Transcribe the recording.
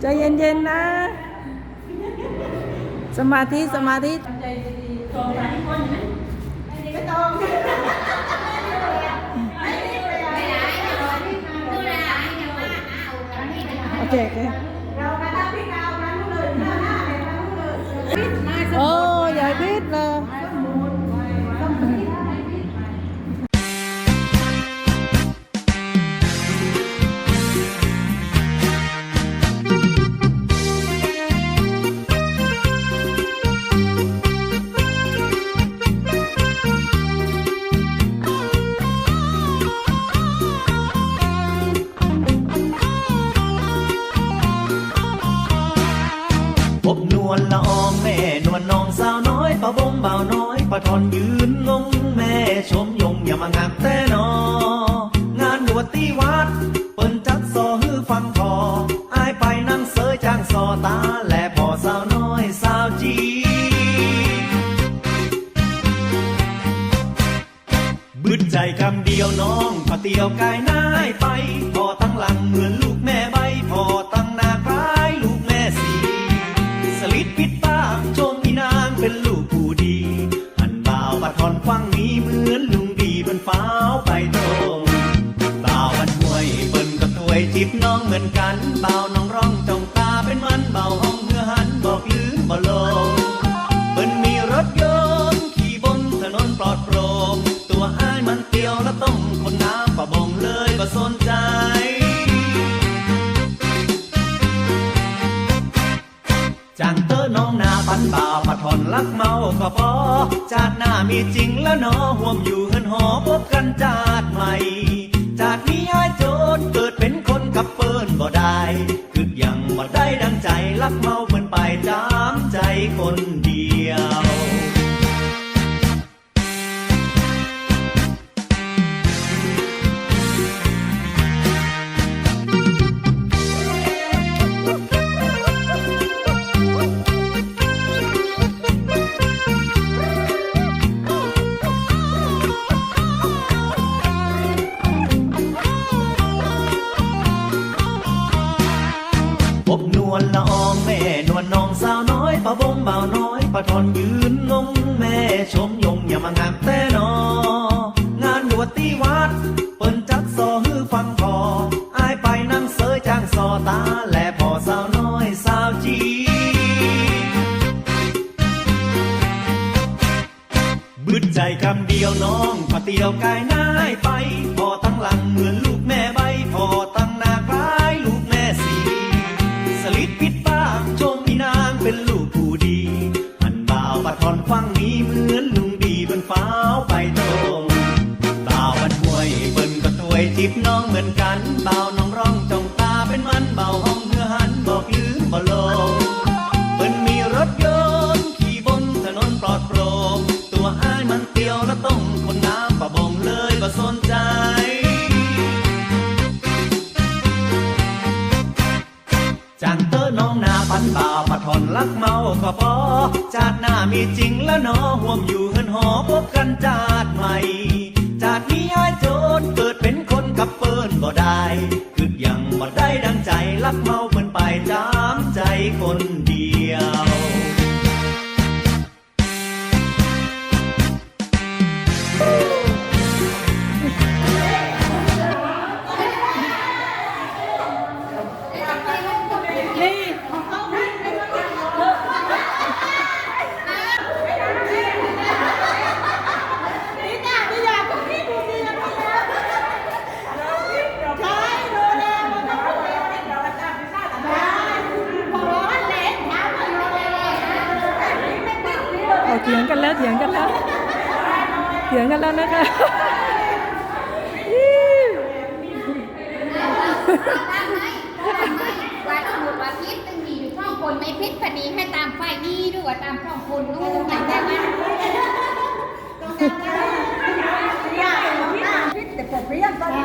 ใจเย็นๆนะ สมาธิสมาธิโอเคโอเคโอ้ยายพิษเลย พบนละอองแม่นวลน้องสาวน้อยปะบงเบาน้อยปะทอนยืนงงแม่ชมยงอย่ามางักแต่นองานบวชที่วัด เปิ้นจัดซอฮือฟังพออายไปนั่งเสยจ้างซอตาและพอสาวน้อยสาวจีบึดใจคำเดียวน้องพอเตียวกายนายไปพอตั้งหลังเหมือนลูกแม่ บถวยจิบน้องเหมือนกันเบาน้องร้องจ้องตาเป็นมันเบาห้องเมื่อหันบอกลืมบ่ลงเปิ้นมีรถยนต์ขี่บนถนนปลอดโปร่งตัวอ้ายมันเตียวและต้องคนน้ำประบงเลยก็สนใจจางเตอน้องนาปันบ่าปะทอนลักเมาก็พอจาดหน้ามีจริงแล้วเนอห่วมอยู่เฮือนหอพบกันจาดใหม่จากนี้อ้ายโจ ไปตามใจคน บ่าวน้อยปะทอนยืนงงแม่ชมยงอย่ามางักแต่นองานบวชที่วัด เปิ้นจัดซอฮือฟังพออายไปนั่งเสยจ้างซอตาและพอสาวน้อยสาวจีบึดใจคำเดียวน้องพอเตียวกายนายไปพอตั้งหลังเหมือนลูกแม่ใบพอ เหมือนลุงดีบนฟ้าไปตรงบ่าบันห่วยเบิ้นก็ตัวยจิบน้องเหมือนกันเบาน้องร้องจ้องตาเป็นมันเบาห้องเพื่อหันบอกลืมบ่ลง ปันบ่าวปะทอนลักเมาก็พอจาดหน้ามีจริงแล้วเนอห่วมอยู่เฮือนหอพบกันจาดใหม่จาดนี้อ้ายโจรเกิดเป็นคนกับเปิ้นบ่ได้คือยังบ่ได้ดังใจลักเมาเปิ้นไปจามใจคน เอาเถียงกันแล้วเถียงกันแล้วเถียงกันแล้วนะคะวัดพิษตึงมีอยู่คนไม่พิษคนีให้ตามไฟนี่ด้วยตามช่องคนรู้ตรไหนได้บ้างตรงไหนได้พิษแต่ผมเรียกตอนนี้